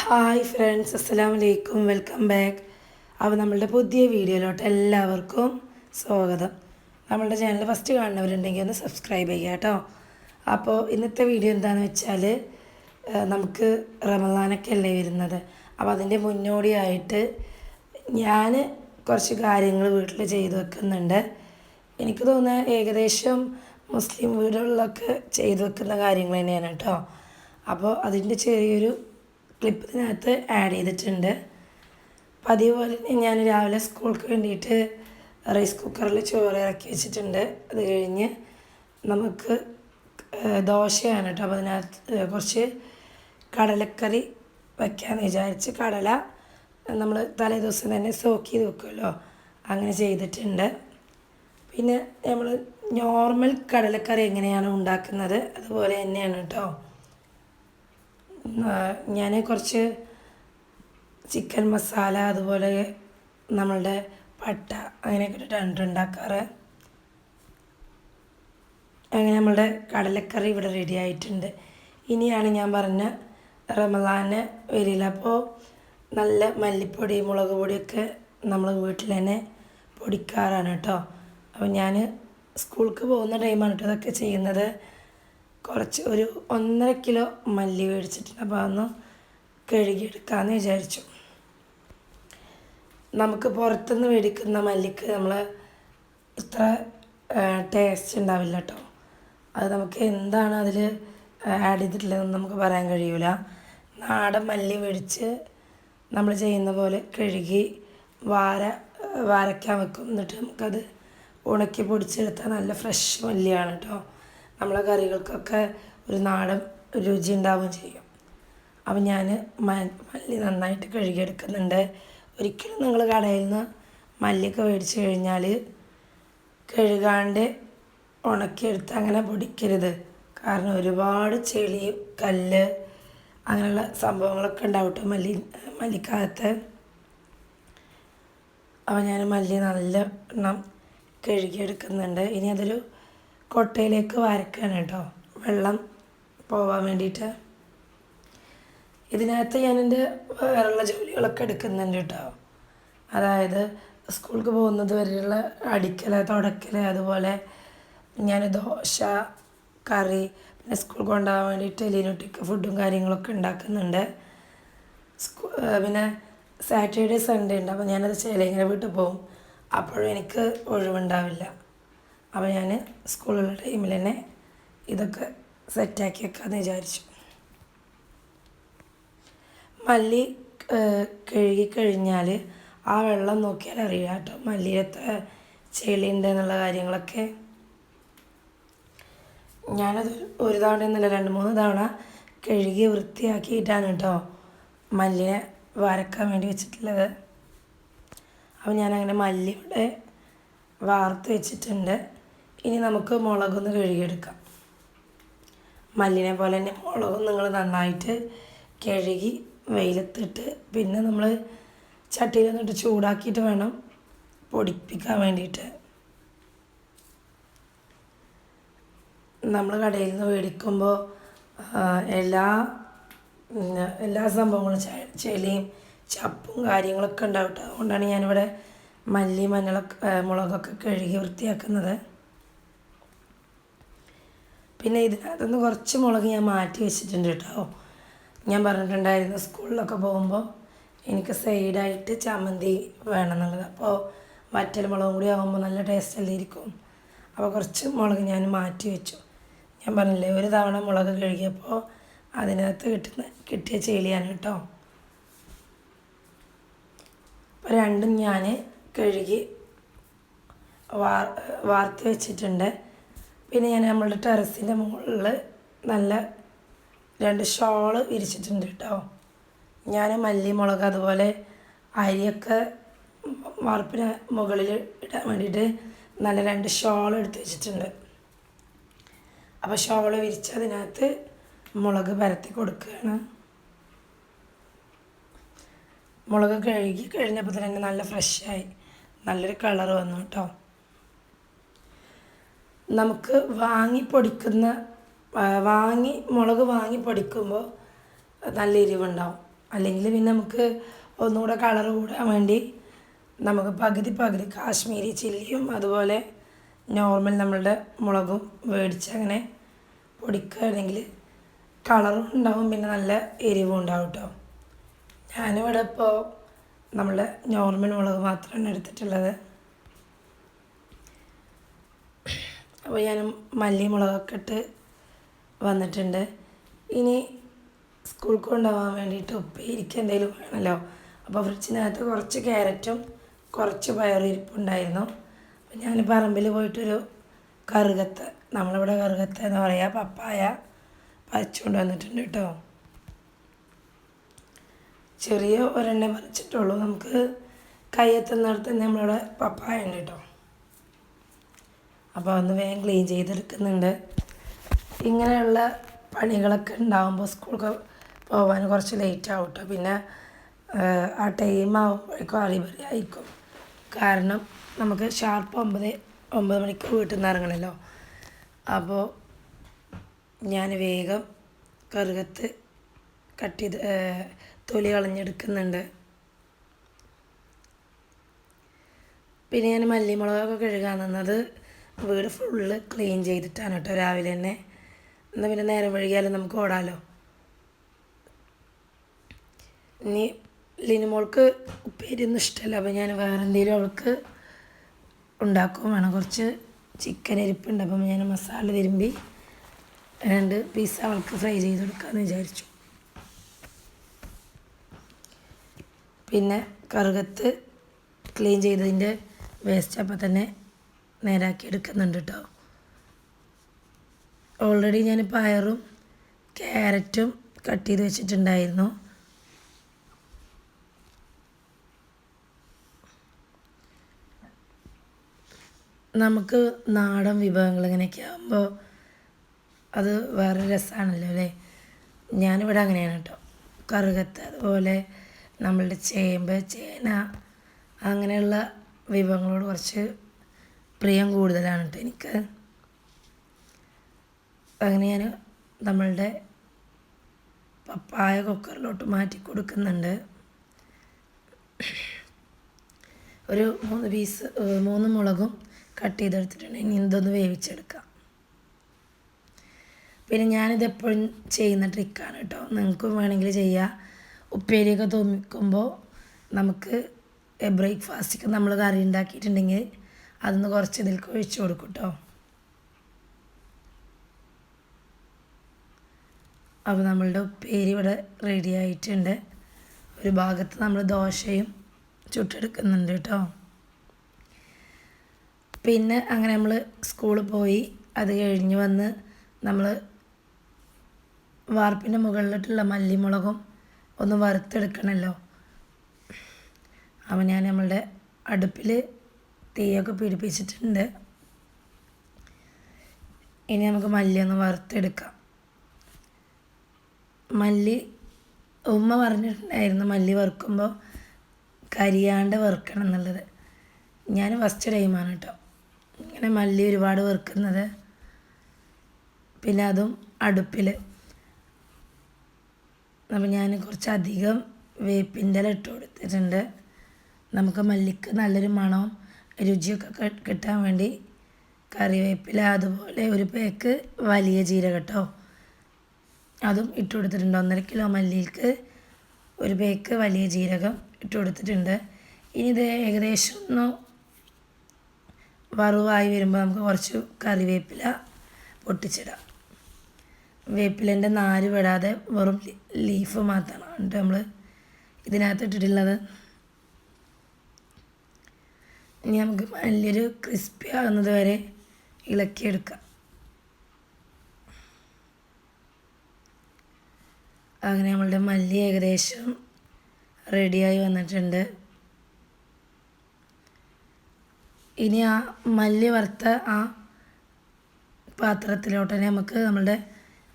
Hi friends അസ്സലാം വലൈക്കും welcome back. അപ്പോൾ നമ്മളുടെ പുതിയ വീഡിയോയിലോട്ട് എല്ലാവർക്കും സ്വാഗതം. നമ്മളുടെ ചാനൽ ഫസ്റ്റ് കാണുന്നവരുണ്ടെങ്കിൽ ഒന്ന് സബ്സ്ക്രൈബ് ചെയ്യുക കേട്ടോ. അപ്പോൾ ഇന്നത്തെ വീഡിയോ എന്താണെന്ന് വെച്ചാൽ നമുക്ക് റമദാനൊക്കെ അല്ലേ വരുന്നത്. അപ്പോൾ അതിന്റെ മുന്നോടിയായിട്ട് ഞാൻ കുറച്ച് കാര്യങ്ങൾ വീട്ടിൽ ചെയ്തു വെക്കുന്നുണ്ട്. എനിക്ക് തോന്നുന്നത് ഏകദേശം മുസ്ലിം വീടുകളിലൊക്കെ ചെയ്തു വെക്കുന്ന കാര്യങ്ങൾ തന്നെയാണ് കേട്ടോ. അപ്പോൾ അതിന്റെ ചെറിയൊരു ക്ലിപ്പ് ഇതിനകത്ത് ആഡ് ചെയ്തിട്ടുണ്ട്. അപ്പോൾ അതേപോലെ തന്നെ ഞാൻ രാവിലെ സ്കൂൾക്ക് വേണ്ടിയിട്ട് റൈസ് കുക്കറിൽ ചോറ് ഇറക്കി വെച്ചിട്ടുണ്ട്. അത് കഴിഞ്ഞ് നമുക്ക് ദോശയാണ് കേട്ടോ. അപ്പോൾ അതിനകത്ത് കുറച്ച് കടലക്കറി വയ്ക്കാമെന്ന് വിചാരിച്ച് കടല നമ്മൾ തലേ ദിവസം തന്നെ സോക്ക് ചെയ്ത് വെക്കുമല്ലോ അങ്ങനെ ചെയ്തിട്ടുണ്ട്. പിന്നെ നമ്മൾ നോർമൽ കടലക്കറി എങ്ങനെയാണ് ഉണ്ടാക്കുന്നത്? അതുപോലെ തന്നെയാണ് കേട്ടോ. ഞാൻ കുറച്ച് ചിക്കൻ മസാല അതുപോലെ നമ്മളുടെ പട്ട അങ്ങനെയൊക്കെ ഇട്ടിട്ടാണ് ഉണ്ടാക്കാറ്. അങ്ങനെ നമ്മളുടെ കടലക്കറി ഇവിടെ റെഡി ആയിട്ടുണ്ട്. ഇനിയാണ് ഞാൻ പറഞ്ഞ റമദാന് വരില്ല അപ്പോൾ നല്ല മല്ലിപ്പൊടി മുളക് പൊടിയൊക്കെ നമ്മൾ വീട്ടിൽ തന്നെ പൊടിക്കാറാണ് കേട്ടോ. അപ്പോൾ ഞാൻ സ്കൂൾക്ക് പോകുന്ന ടൈമാണ് കേട്ടോ ഇതൊക്കെ ചെയ്യുന്നത്. കുറച്ച് ഒരു ഒന്നര കിലോ മല്ലി മേടിച്ചിട്ടുണ്ട്. അപ്പോൾ അതൊന്ന് കഴുകിയെടുക്കാമെന്ന് വിചാരിച്ചു. നമുക്ക് പുറത്തുനിന്ന് മേടിക്കുന്ന മല്ലിക്ക് നമ്മൾ ഇത്ര ടേസ്റ്റ് ഉണ്ടാവില്ല കേട്ടോ അത് നമുക്ക് എന്താണ് അതിൽ ആഡ് ചെയ്തിട്ടുള്ളതെന്ന് നമുക്ക് പറയാൻ കഴിയൂല. നാടൻ മല്ലി മേടിച്ച് നമ്മൾ ചെയ്യുന്ന പോലെ കഴുകി വാര വാരയ്ക്കാൻ വെക്കും. എന്നിട്ട് നമുക്കത് ഉണക്കി പൊടിച്ചെടുത്ത നല്ല ഫ്രഷ് മല്ലിയാണ് കേട്ടോ നമ്മളെ കറികൾക്കൊക്കെ ഒരു നാടൻ രുചി ഉണ്ടാവുകയും ചെയ്യും. അപ്പം ഞാൻ മല്ലി നന്നായിട്ട് കഴുകിയെടുക്കുന്നുണ്ട്. ഒരിക്കലും നിങ്ങൾ കടയിൽ നിന്ന് മല്ലിയൊക്കെ മേടിച്ച് കഴിഞ്ഞാൽ കഴുകാണ്ട് ഉണക്കിയെടുത്ത് അങ്ങനെ പൊടിക്കരുത്. കാരണം ഒരുപാട് ചെളി കല്ല് അങ്ങനെയുള്ള സംഭവങ്ങളൊക്കെ ഉണ്ടാവും കേട്ടോ മല്ലി മല്ലിക്കാലത്ത് അപ്പം ഞാൻ മല്ലി നല്ല എണ്ണം കഴുകിയെടുക്കുന്നുണ്ട്. ഇനി അതൊരു കൊട്ടയിലേക്ക് വരക്കാണ് കേട്ടോ. വെള്ളം പോവാൻ വേണ്ടിയിട്ട്. ഇതിനകത്ത് ഞാൻ എന്റെ വേറെയുള്ള ജോലികളൊക്കെ എടുക്കുന്നുണ്ട് കേട്ടോ. അതായത് സ്കൂൾക്ക് പോകുന്നത് വരെയുള്ള അടിക്കൽ തുടക്കൽ അതുപോലെ ഞാൻ ദോശ കറി പിന്നെ സ്കൂൾ കൊണ്ടുപോകാൻ വേണ്ടിയിട്ട് ലീനുട്ടിക്ക് ഫുഡും കാര്യങ്ങളൊക്കെ ഉണ്ടാക്കുന്നുണ്ട്. സ്കൂ പിന്നെ സാറ്റർഡേ സൺഡേ ഉണ്ട്. അപ്പോൾ ഞാനത് ചേലങ്ങനെ വീട്ടിൽ പോകും. അപ്പോഴും എനിക്ക് ഒഴിവുണ്ടാവില്ല. അപ്പോൾ ഞാൻ സ്കൂളിലുള്ള ടൈമിൽ തന്നെ ഇതൊക്കെ സെറ്റാക്കി വെക്കാമെന്ന് വിചാരിച്ചു. മല്ലി കഴുകി കഴിഞ്ഞാൽ ആ വെള്ളം നോക്കിയാൽ അറിയാം കേട്ടോ മല്ലിയിൽ എത്ര ചെളിയുണ്ട് എന്നുള്ള കാര്യങ്ങളൊക്കെ. ഞാനത് ഒരു തവണ ഒന്നുമില്ല രണ്ട് മൂന്ന് തവണ കഴുകി വൃത്തിയാക്കിയിട്ടാണ് കേട്ടോ മല്ലിയെ വരക്കാൻ വേണ്ടി വെച്ചിട്ടുള്ളത്. അപ്പോൾ ഞാനങ്ങനെ മല്ലി ഇവിടെ വാർത്ത് വെച്ചിട്ടുണ്ട്. ഇനി നമുക്ക് മുളകൊന്ന് കഴുകിയെടുക്കാം. മല്ലിനെ പോലെ തന്നെ മുളകും നിങ്ങൾ നന്നായിട്ട് കഴുകി വെയിലത്തിട്ട് പിന്നെ നമ്മൾ ചട്ടിയിൽ നിന്നിട്ട് ചൂടാക്കിയിട്ട് വേണം പൊടിപ്പിക്കാൻ വേണ്ടിയിട്ട്. നമ്മൾ കടയിൽ നിന്ന് മേടിക്കുമ്പോൾ എല്ലാ എല്ലാ സംഭവങ്ങളും ചെളിയും ചപ്പും കാര്യങ്ങളൊക്കെ ഉണ്ടാവും അതുകൊണ്ടാണ് ഞാനിവിടെ മല്ലി മഞ്ഞളൊക്കെ മുളകൊക്കെ കഴുകി വൃത്തിയാക്കുന്നത്. പിന്നെ ഇതിനകത്തുനിന്ന് കുറച്ച് മുളക് ഞാൻ മാറ്റി വെച്ചിട്ടുണ്ട് കേട്ടോ. ഞാൻ പറഞ്ഞിട്ടുണ്ടായിരുന്നു സ്കൂളിലൊക്കെ പോകുമ്പോൾ എനിക്ക് സൈഡായിട്ട് ചമ്മന്തി വേണമെന്നുള്ളത്. അപ്പോൾ വറ്റൽ മുളകും കൂടി ആകുമ്പോൾ നല്ല ടേസ്റ്റ് ഇരിക്കും. അപ്പോൾ കുറച്ച് മുളക് ഞാൻ മാറ്റി വെച്ചു. ഞാൻ പറഞ്ഞില്ലേ ഒരു തവണ മുളക് കഴുകിയപ്പോൾ അതിനകത്ത് കിട്ടുന്ന കിട്ടിയ ചെളിയാണ് കേട്ടോ. അപ്പോൾ രണ്ടും ഞാൻ കഴുകി വാർ വാർത്ത് വെച്ചിട്ടുണ്ട്. പിന്നെ ഞാൻ നമ്മളുടെ ടെറസിന്റെ മുകളിൽ നല്ല രണ്ട് ഷോൾ വിരിച്ചിട്ടുണ്ട് കേട്ടോ ഞാൻ മല്ലി മുളക് അതുപോലെ അരിയൊക്കെ വാർപ്പിന് മുകളിൽ ഇടാൻ വേണ്ടിയിട്ട് നല്ല രണ്ട് ഷോൾ എടുത്ത് വെച്ചിട്ടുണ്ട്. അപ്പോൾ ഷോൾ വിരിച്ച് അതിനകത്ത് മുളക് പരത്തി കൊടുക്കുകയാണ്. മുളക് കഴുകി കഴിഞ്ഞപ്പോൾ തന്നെ നല്ല ഫ്രഷായി നല്ലൊരു കളർ വന്നു കേട്ടോ നമുക്ക് വാങ്ങി പൊടിക്കുന്ന വാങ്ങി മുളക് വാങ്ങി പൊടിക്കുമ്പോൾ നല്ല എരിവുണ്ടാവും. അല്ലെങ്കിൽ പിന്നെ നമുക്ക് ഒന്നുകൂടെ കളർ കൂടാൻ വേണ്ടി നമുക്ക് പകുതി പകുതി കാശ്മീരി ചില്ലിയും അതുപോലെ നോർമൽ നമ്മളുടെ മുളകും മേടിച്ച് അങ്ങനെ പൊടിക്കുകയാണെങ്കിൽ കളറും ഉണ്ടാവും പിന്നെ നല്ല എരിവും ഉണ്ടാവും കേട്ടോ ഞാനിവിടെ ഇപ്പോൾ നമ്മൾ നോർമൽ മുളക് മാത്രമാണ് എടുത്തിട്ടുള്ളത്. അപ്പോൾ ഞാൻ മല്ലി മുളകൊക്കെ ഇട്ട് വന്നിട്ടുണ്ട്. ഇനി സ്കൂൾ കൊണ്ടുപോകാൻ വേണ്ടിയിട്ട് ഉപ്പേരിക്ക് എന്തെങ്കിലും വേണമല്ലോ അപ്പോൾ ഫ്രിഡ്ജിനകത്ത് കുറച്ച് ക്യാരറ്റും കുറച്ച് പയറിരിപ്പുണ്ടായിരുന്നു അപ്പോൾ ഞാൻ പറമ്പിൽ പോയിട്ടൊരു കറുകത്ത് നമ്മളിവിടെ കറുകത്ത് എന്ന് പറയുക പപ്പായ പറിച്ചുകൊണ്ട് വന്നിട്ടുണ്ട് കേട്ടോ. ചെറിയ ഒരെണ്ണ പറിച്ചിട്ടുള്ളൂ. നമുക്ക് കയ്യെത്തുന്നിടത്ത് തന്നെ നമ്മളിവിടെ പപ്പായ ഉണ്ട് കേട്ടോ. അപ്പോൾ അന്ന് വേഗം ക്ലീൻ ചെയ്തെടുക്കുന്നുണ്ട്. ഇങ്ങനെയുള്ള പണികളൊക്കെ ഉണ്ടാകുമ്പോൾ സ്കൂളൊക്കെ പോകാൻ കുറച്ച് ലേറ്റ് ആവും കേട്ടോ. പിന്നെ ആ ടൈം ആകുമ്പോഴേക്കും അറിബറി ആയിരിക്കും കാരണം നമുക്ക് ഷാർപ്പ് ഒമ്പത് ഒമ്പത് മണിക്ക് വീട്ടിൽ നിന്ന് ഇറങ്ങണമല്ലോ. അപ്പോൾ ഞാൻ വേഗം കറുകത്ത് കട്ട് ചെയ്ത് തൊലി കളഞ്ഞെടുക്കുന്നുണ്ട്. പിന്നെ ഞാൻ മല്ലിമുളകൊക്കെ കഴുകാൻ നിന്നത് വീട് ഫുള്ള് ക്ലീൻ ചെയ്തിട്ടാണ് കേട്ടോ രാവിലെ തന്നെ. എന്നാൽ പിന്നെ നേരം വഴുകിയാലും നമുക്ക് ഓടാലോ. ഇനി ലിനുമോൾക്ക് ഉപ്പേരിയൊന്നും ഇഷ്ടമല്ല അപ്പോൾ ഞാൻ വേറെ എന്തെങ്കിലും അവൾക്ക് ഉണ്ടാക്കും വേണം. കുറച്ച് ചിക്കൻ ഇരിപ്പുണ്ട് അപ്പം ഞാൻ മസാല തിരുമ്പി രണ്ട് പീസ് അവൾക്ക് ഫ്രൈ ചെയ്ത് കൊടുക്കാമെന്ന് വിചാരിച്ചു. പിന്നെ കറുകത്ത് ക്ലീൻ ചെയ്തതിന്റെ വേസ്റ്റ് അപ്പം തന്നെ നേരാക്കി എടുക്കുന്നുണ്ട് കേട്ടോ ഓൾറെഡി ഞാൻ പയറും ക്യാരറ്റും കട്ട് ചെയ്ത് വെച്ചിട്ടുണ്ടായിരുന്നു. നമുക്ക് നാടൻ വിഭവങ്ങൾ ഇങ്ങനെയൊക്കെ ആകുമ്പോൾ അത് വേറെ രസമാണല്ലോ അല്ലേ ഞാനിവിടെ അങ്ങനെയാണ് കേട്ടോ കറുകത്ത് അതുപോലെ നമ്മളുടെ ചേമ്പ് ചേന അങ്ങനെയുള്ള വിഭവങ്ങളോട് കുറച്ച് പ്രിയം കൂടുതലാണ് കേട്ടോ എനിക്ക്. അങ്ങനെ ഞാൻ നമ്മളുടെ പപ്പായ കുക്കറിലോട്ട് മാറ്റി കൊടുക്കുന്നുണ്ട്. ഒരു മൂന്ന് പീസ് മൂന്ന് മുളകും കട്ട് ചെയ്തെടുത്തിട്ടുണ്ട്. ഇനി ഇതൊന്ന് വേവിച്ചെടുക്കാം. പിന്നെ ഞാനിത് എപ്പോഴും ചെയ്യുന്ന ട്രിക്കാണ് കേട്ടോ നിങ്ങൾക്കും വേണമെങ്കിൽ ചെയ്യാം. ഉപ്പേരിയൊക്കെ തോന്നിക്കുമ്പോൾ നമുക്ക് ബ്രേക്ക്ഫാസ്റ്റിക്ക് നമ്മൾ കറി ഉണ്ടാക്കിയിട്ടുണ്ടെങ്കിൽ അതൊന്ന് കുറച്ച് ഇതിലേക്ക് ഒഴിച്ചു കൊടുക്കും കേട്ടോ അപ്പോൾ നമ്മളുടെ ഉപ്പേരി ഇവിടെ റെഡി ആയിട്ടുണ്ട്. ഒരു ഭാഗത്ത് നമ്മൾ ദോശയും ചുട്ടെടുക്കുന്നുണ്ട് കേട്ടോ. പിന്നെ അങ്ങനെ നമ്മൾ സ്കൂളിൽ പോയി. അത് കഴിഞ്ഞ് വന്ന് നമ്മൾ വാർപ്പിന്റെ മുകളിലിട്ടുള്ള മല്ലിമുളകും ഒന്ന് വറുത്തെടുക്കണമല്ലോ അപ്പോൾ ഞാൻ നമ്മളുടെ അടുപ്പിൽ തീയൊക്കെ പിടിപ്പിച്ചിട്ടുണ്ട്. ഇനി നമുക്ക് മല്ലി ഒന്ന് വറുത്തെടുക്കാം. മല്ലി ഉമ്മ പറഞ്ഞിട്ടുണ്ടായിരുന്നു മല്ലി വറുക്കുമ്പോൾ കരിയാണ്ട് വറുക്കണം എന്നുള്ളത്. ഞാൻ ഫസ്റ്റ് ടൈമാണ് കേട്ടോ ഇങ്ങനെ മല്ലി ഒരുപാട് വറുക്കുന്നത്. പിന്നെ അതും അടുപ്പിൽ അപ്പം ഞാൻ കുറച്ചധികം വേപ്പിന്റെ ഇല ഇട്ട് കൊടുത്തിട്ടുണ്ട്. നമുക്ക് മല്ലിക്ക് നല്ലൊരു മണവും രുചിയൊക്കെ കിട്ടാൻ വേണ്ടി കറിവേപ്പില അതുപോലെ ഒരു പേക്ക് വലിയ ജീരകം കേട്ടോ അതും ഇട്ട് കൊടുത്തിട്ടുണ്ട്. ഒന്നര കിലോ മല്ലിക്ക് ഒരു പേക്ക് വലിയ ജീരകം ഇട്ട് കൊടുത്തിട്ടുണ്ട്. ഇനി ഇത് ഏകദേശം ഒന്ന് വറുവായി വരുമ്പോൾ നമുക്ക് കുറച്ച് കറിവേപ്പില പൊട്ടിച്ചിടാം. വേപ്പിലേന്റെ നാര് വിടാതെ വെറും ലീഫ് മാത്രമാണ്. കേട്ടോ നമ്മൾ ഇതിനകത്ത് ഇട്ടിട്ടുള്ളത് ഇനി നമുക്ക് നല്ലൊരു ക്രിസ്പി ആകുന്നത് വരെ ഇളക്കിയെടുക്കാം അങ്ങനെ നമ്മളുടെ മല്ലി ഏകദേശം റെഡിയായി വന്നിട്ടുണ്ട്. ഇനി ആ മല്ലി വറുത്ത ആ പാത്രത്തിലോട്ട് തന്നെ നമുക്ക് നമ്മളുടെ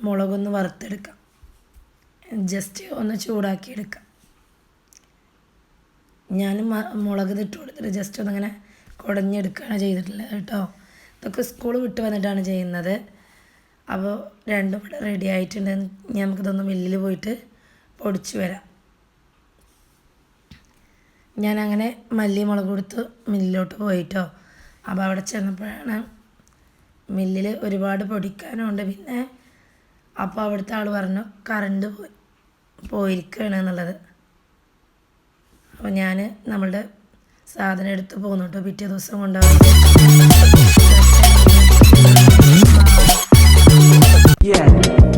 മുളകൊന്ന് വറുത്തെടുക്കാം. ജസ്റ്റ് ഒന്ന് ചൂടാക്കി എടുക്കാം ഞാൻ മുളക് ഇട്ട് കൊടുത്തിട്ട് ജസ്റ്റ് ഒന്നിങ്ങനെ കുടഞ്ഞെടുക്കുകയാണ് ചെയ്തിട്ടുള്ളത് കേട്ടോ. ഇതൊക്കെ സ്കൂൾ വിട്ട് വന്നിട്ടാണ് ചെയ്യുന്നത്. അപ്പോൾ രണ്ടും ഇവിടെ റെഡി ആയിട്ടുണ്ട്. നമുക്കിതൊന്ന് മില്ലിൽ പോയിട്ട് പൊടിച്ച് വരാം. ഞാനങ്ങനെ മല്ലി മുളക് കൊടുത്ത് മില്ലിലോട്ട് പോയിട്ടോ. അപ്പോൾ അവിടെ ചെന്നപ്പോഴാണ് മില്ലിൽ ഒരുപാട് പൊടിക്കാനുണ്ട്. പിന്നെ അപ്പോൾ അവിടുത്തെ ആൾ പറഞ്ഞു കറണ്ട് പോയി പോയിരിക്കുകയാണ് എന്നുള്ളത് അപ്പോൾ ഞാൻ നമ്മളുടെ സാധനം എടുത്ത് പോകുന്നു കേട്ടോ പിറ്റേ ദിവസം കൊണ്ടുപോകും Yeah.